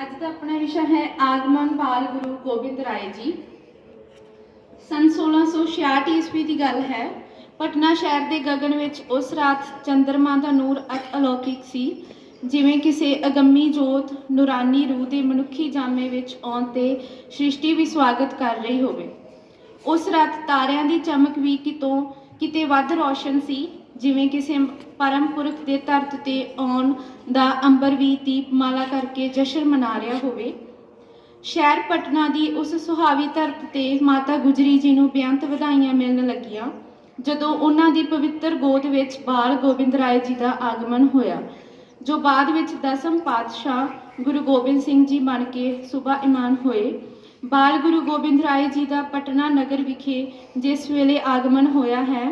ਅੱਜ ਦਾ ਆਪਣਾ ਵਿਸ਼ਾ ਹੈ ਆਗਮਨ ਬਾਲ ਗੁਰੂ ਗੋਬਿੰਦ ਰਾਏ ਜੀ। ਸਨ 1666 ਈਸਵੀ ਦੀ ਗੱਲ ਹੈ। ਪਟਨਾ ਸ਼ਹਿਰ ਦੇ ਗਗਨ ਵਿੱਚ ਉਸ ਰਾਤ ਚੰਦਰਮਾ ਦਾ ਨੂਰ ਅਤ ਅਲੌਕਿਕ ਸੀ, ਜਿਵੇਂ ਕਿਸੇ ਅਗੰਮੀ ਜੋਤ ਨੂਰਾਨੀ ਰੂਹ ਦੇ ਮਨੁੱਖੀ ਜਾਮੇ ਵਿੱਚ ਆਉਣ ਤੇ ਸ੍ਰਿਸ਼ਟੀ ਵੀ ਸਵਾਗਤ ਕਰ ਰਹੀ ਹੋਵੇ। ਉਸ ਰਾਤ ਤਾਰਿਆਂ ਦੀ ਚਮਕ ਵੀ ਕਿਤੋਂ ਕਿਤੇ ਵੱਧ ਰੌਸ਼ਨ ਸੀ ਜਿਵੇਂ ਕਿਸੇ ਪਰਮ ਪੁਰਖ ਦੇ ਧਰਤ ਤੇ ਆਉਣ ਦਾ ਅੰਬਰ ਵੀ ਦੀਪਮਾਲਾ ਕਰਕੇ ਜਸ਼ਨ ਮਨਾ ਰਿਹਾ ਹੋਵੇ। ਸ਼ਹਿਰ ਪਟਨਾ ਦੀ ਉਸ ਸੁਹਾਵੀ ਧਰਤ ਤੇ ਮਾਤਾ ਗੁਜਰੀ ਜੀ ਨੂੰ ਬੇਅੰਤ ਵਧਾਈਆਂ ਮਿਲਣ ਲੱਗੀਆਂ, ਜਦੋਂ ਉਹਨਾਂ ਦੀ ਪਵਿੱਤਰ ਗੋਦ ਵਿੱਚ ਬਾਲ ਗੋਬਿੰਦ ਰਾਏ ਜੀ ਦਾ ਆਗਮਨ ਹੋਇਆ, ਜੋ ਬਾਅਦ ਵਿੱਚ ਦਸਮ ਪਾਤਸ਼ਾਹ ਗੁਰੂ ਗੋਬਿੰਦ ਸਿੰਘ ਜੀ ਬਣ ਕੇ ਸੁਬਾ ਇਮਾਨ ਹੋਏ। ਬਾਲ ਗੁਰੂ ਗੋਬਿੰਦ ਰਾਏ ਜੀ ਦਾ ਪਟਨਾ ਨਗਰ ਵਿਖੇ ਜਿਸ ਵੇਲੇ ਆਗਮਨ ਹੋਇਆ ਹੈ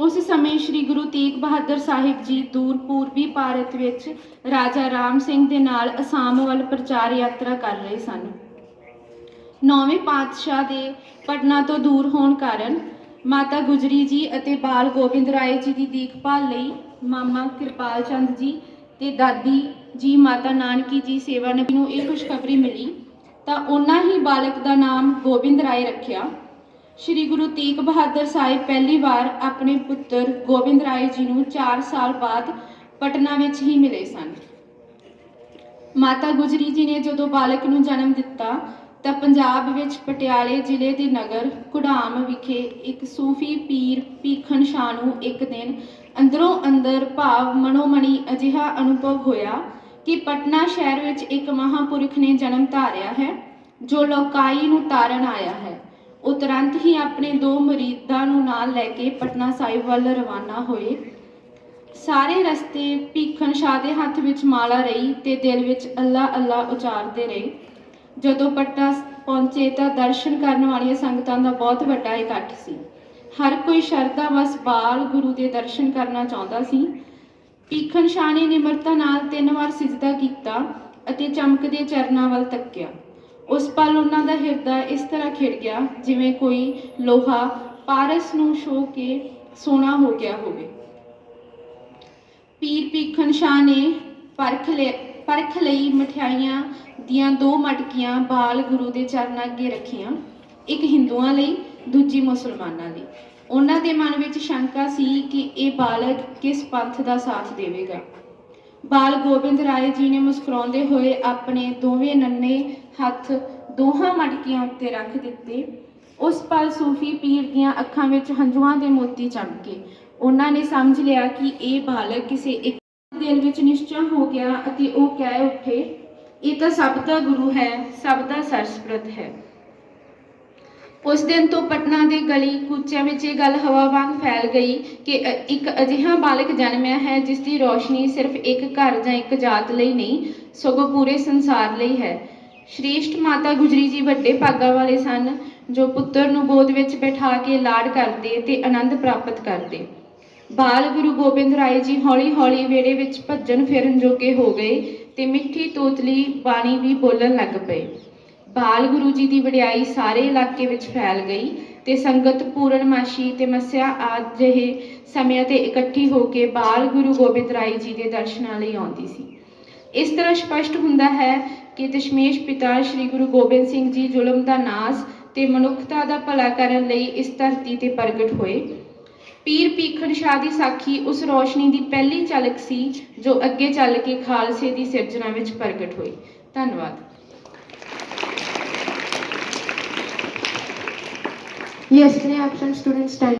ਉਸ ਸਮੇਂ ਸ੍ਰੀ ਗੁਰੂ ਤੇਗ ਬਹਾਦਰ ਸਾਹਿਬ ਜੀ ਦੂਰ ਪੂਰਬੀ ਭਾਰਤ ਵਿੱਚ ਰਾਜਾ ਰਾਮ ਸਿੰਘ ਦੇ ਨਾਲ ਅਸਾਮ ਵੱਲ ਪ੍ਰਚਾਰ ਯਾਤਰਾ ਕਰ ਰਹੇ ਸਨ। ਨੌਵੇਂ ਪਾਤਸ਼ਾਹ ਦੇ ਪਟਨਾ ਤੋਂ ਦੂਰ ਹੋਣ ਕਾਰਨ ਮਾਤਾ ਗੁਜਰੀ ਜੀ ਅਤੇ ਬਾਲ ਗੋਬਿੰਦ ਰਾਏ ਜੀ ਦੀ ਦੇਖਭਾਲ ਲਈ ਮਾਮਾ ਕਿਰਪਾਲ ਚੰਦ ਜੀ ਤੇ ਦਾਦੀ ਜੀ ਮਾਤਾ ਨਾਨਕੀ ਜੀ ਸੇਵਾ ਨਬੀ ਨੂੰ ਇਹ ਖੁਸ਼ਖਬਰੀ ਮਿਲੀ ਤਾਂ ਉਹਨਾਂ ਹੀ ਬਾਲਕ ਦਾ ਨਾਮ ਗੋਬਿੰਦ ਰਾਏ ਰੱਖਿਆ। ਸ਼੍ਰੀ ਗੁਰੂ ਤੇਗ ਬਹਾਦਰ ਸਾਹਿਬ ਪਹਿਲੀ ਵਾਰ ਆਪਣੇ ਪੁੱਤਰ ਗੋਬਿੰਦ ਰਾਏ ਜੀ ਨੂੰ 4 ਸਾਲ ਬਾਅਦ ਪਟਨਾ ਵਿੱਚ ਹੀ ਮਿਲੇ ਸਨ। ਮਾਤਾ ਗੁਜਰੀ ਜੀ ਨੇ ਜਦੋਂ ਬਾਲਕ ਨੂੰ ਜਨਮ ਦਿੱਤਾ, ਤਾਂ ਪੰਜਾਬ ਵਿੱਚ ਪਟਿਆਲੇ ਜ਼ਿਲ੍ਹੇ ਦੇ ਨਗਰ ਕੁੜਾਮ ਵਿਖੇ ਇੱਕ ਸੂਫੀ ਪੀਰ ਭੀਖਣ ਸ਼ਾਹ ਨੂੰ ਇੱਕ ਦਿਨ ਅੰਦਰੋਂ ਅੰਦਰ ਭਾਵ ਮਨੋਮਣੀ ਅਜਿਹਾ ਅਨੁਭਵ ਹੋਇਆ ਕਿ ਪਟਨਾ ਸ਼ਹਿਰ ਵਿੱਚ ਇੱਕ ਮਹਾਪੁਰਖ ਨੇ ਜਨਮ ਧਾਰਿਆ ਹੈ, ਜੋ ਲੋਕਾਈ ਨੂੰ ਤਾਰਨ ਆਇਆ ਹੈ। ਉਹ ਤੁਰੰਤ ਹੀ ਆਪਣੇ ਦੋ ਮਰੀਦਾਂ ਨੂੰ ਨਾਲ ਲੈ ਕੇ ਪਟਨਾ ਸਾਹਿਬ ਵੱਲ ਰਵਾਨਾ ਹੋਏ। ਸਾਰੇ ਰਸਤੇ ਭੀਖਣ ਸ਼ਾਹ ਦੇ ਹੱਥ ਵਿੱਚ ਮਾਲਾ ਰਹੀ ਤੇ ਦਿਲ ਵਿੱਚ ਅੱਲਾ ਅੱਲਾ ਉਚਾਰਦੇ ਰਹੇ। ਜਦੋਂ ਪਟਨਾ ਪਹੁੰਚੇ ਤਾਂ ਦਰਸ਼ਨ ਕਰਨ ਵਾਲੀਆਂ ਸੰਗਤਾਂ ਦਾ ਬਹੁਤ ਵੱਡਾ ਇਕੱਠ ਸੀ। ਹਰ ਕੋਈ ਸ਼ਰਧਾ ਵਸ ਬਾਲ ਗੁਰੂ ਦੇ ਦਰਸ਼ਨ ਕਰਨਾ ਚਾਹੁੰਦਾ ਸੀ। ਭੀਖਣ ਸ਼ਾਹ ਨੇ ਨਿਮਰਤਾ ਨਾਲ ਤਿੰਨ ਵਾਰ ਸਿਜਦਾ ਕੀਤਾ ਅਤੇ ਚਮਕਦੇ ਚਰਨਾਂ ਵੱਲ ਤੱਕਿਆ। ਉਸ ਪਲ ਉਹਨਾਂ ਦਾ ਹਿਰਦਾ ਇਸ ਤਰ੍ਹਾਂ ਖਿੜ ਗਿਆ ਜਿਵੇਂ ਕੋਈ ਲੋਹਾ ਪਾਰਸ ਨੂੰ ਛੋ ਕੇ ਸੋਨਾ ਹੋ ਗਿਆ ਹੋਵੇ। ਪੀਰ ਭੀਖਣ ਸ਼ਾਹ ਨੇ ਪਰਖ ਲੈ, ਪਰਖ ਲਈ ਮਠਿਆਈਆਂ ਦੀਆਂ ਦੋ ਮਟਕੀਆਂ ਬਾਲ ਗੁਰੂ ਦੇ ਚਰਨਾਂ ਅੱਗੇ ਰੱਖੀਆਂ, ਇੱਕ ਹਿੰਦੂਆਂ ਲਈ, ਦੂਜੀ ਮੁਸਲਮਾਨਾਂ ਲਈ। ਉਹਨਾਂ ਦੇ ਮਨ ਵਿੱਚ ਸ਼ੰਕਾ ਸੀ ਕਿ ਇਹ ਬਾਲਕ ਕਿਸ ਪੰਥ ਦਾ ਸਾਥ ਦੇਵੇਗਾ। ਬਾਲ ਗੋਬਿੰਦ ਰਾਏ ਜੀ ਨੇ ਮੁਸਕਰਾਉਂਦੇ ਹੋਏ ਆਪਣੇ ਦੋਵੇਂ ਨੰਨੇ ਹੱਥ ਦੋਹਾਂ ਮਟਕੀਆਂ ਉੱਤੇ ਰੱਖ ਦਿੱਤੇ। ਉਸ ਪਲ ਸੂਫੀ ਪੀਰ ਦੀਆਂ ਅੱਖਾਂ ਵਿੱਚ ਹੰਝੂਆਂ ਦੇ ਮੋਤੀ ਚਮਕੇ। ਉਹਨਾਂ ਨੇ ਸਮਝ ਲਿਆ ਕਿ ਇਹ ਬਾਲਕ ਕਿਸੇ ਇੱਕ ਦਿਲ ਵਿੱਚ ਨਿਸ਼ਚੈ ਹੋ ਗਿਆ ਅਤੇ ਉਹ ਕਹਿ ਉੱਠੇ, ਇਹ ਤਾਂ ਸਭ ਦਾ ਗੁਰੂ ਹੈ, ਸਭ ਦਾ ਸਰਸਪ੍ਰਤ ਹੈ। ਉਸ ਦਿਨ ਤੋਂ ਪਟਨਾ ਦੇ ਗਲੀ ਕੂਚਿਆਂ ਵਿੱਚ ਇਹ ਗੱਲ ਹਵਾ ਵਾਂਗ ਫੈਲ ਗਈ ਕਿ, ਅ- ਇੱਕ ਅਜਿਹਾ ਬਾਲਕ ਜਨਮਿਆ ਹੈ ਜਿਸ ਦੀ ਰੋਸ਼ਨੀ ਸਿਰਫ ਇੱਕ ਘਰ ਜਾਂ ਇੱਕ ਜਾਤ ਲਈ ਨਹੀਂ, ਸਗੋਂ ਪੂਰੇ ਸੰਸਾਰ ਲਈ ਹੈ। ਸ਼੍ਰੇਸ਼ਟ ਮਾਤਾ ਗੁਜਰੀ ਜੀ ਵੱਡੇ ਭਾਗਾ ਵਾਲੇ ਸਨ, ਜੋ ਪੁੱਤਰ ਨੂੰ ਗੋਦ ਵਿੱਚ ਬਿਠਾ ਕੇ ਲਾਡ ਕਰਦੇ ਤੇ ਆਨੰਦ ਪ੍ਰਾਪਤ ਕਰਦੇ। ਬਾਲ ਗੁਰੂ ਗੋਬਿੰਦ ਰਾਏ ਜੀ ਹੌਲੀ-ਹੌਲੀ ਵੇੜੇ ਵਿੱਚ ਭੱਜਣ ਫਿਰਨ ਜੋਗੇ ਹੋ ਗਏ ਤੇ ਮਿੱਠੀ, ਤੋਤਲੀ ਬਾਣੀ ਵੀ ਬੋਲਣ ਲੱਗ ਪਏ। ਬਾਲ ਗੁਰੂ ਜੀ ਦੀ ਵਡਿਆਈ ਸਾਰੇ ਇਲਾਕੇ ਵਿੱਚ ਫੈਲ ਗਈ ਤੇ ਸੰਗਤ ਪੂਰਨਮਾਸ਼ੀ ਤੇ ਮੱਸਿਆ ਆਦ ਜਿਹੇ ਸਮਿਆਂ ਤੇ ਇਕੱਠੀ ਹੋ ਕੇ ਬਾਲ ਗੁਰੂ ਗੋਬਿੰਦ ਰਾਏ ਜੀ ਦੇ ਦਰਸ਼ਨਾਂ ਲਈ ਆਉਂਦੀ ਸੀ। ਇਸ ਤਰ੍ਹਾਂ ਸਪਸ਼ਟ ਹੁੰਦਾ ਹੈ ਕਿ ਦਸ਼ਮੇਸ਼ ਪਿਤਾ ਸ੍ਰੀ ਗੁਰੂ ਗੋਬਿੰਦ ਸਿੰਘ ਜੀ ਜ਼ੁਲਮ ਦਾ ਨਾਸ ਤੇ ਮਨੁੱਖਤਾ ਦਾ ਭਲਾ ਕਰਨ ਲਈ ਇਸ ਧਰਤੀ ਤੇ ਪ੍ਰਗਟ ਹੋਏ। ਪੀਰ ਪੀਖਣ ਸ਼ਾਹ ਦੀ ਸਾਖੀ ਉਸ ਰੋਸ਼ਨੀ ਦੀ ਪਹਿਲੀ ਝਲਕ ਸੀ ਜੋ ਅੱਗੇ ਚੱਲ ਕੇ ਖਾਲਸੇ ਦੀ ਸਿਰਜਣਾ ਵਿੱਚ ਪ੍ਰਗਟ ਹੋਈ। ਧੰਨਵਾਦ। Yes, can I students stand?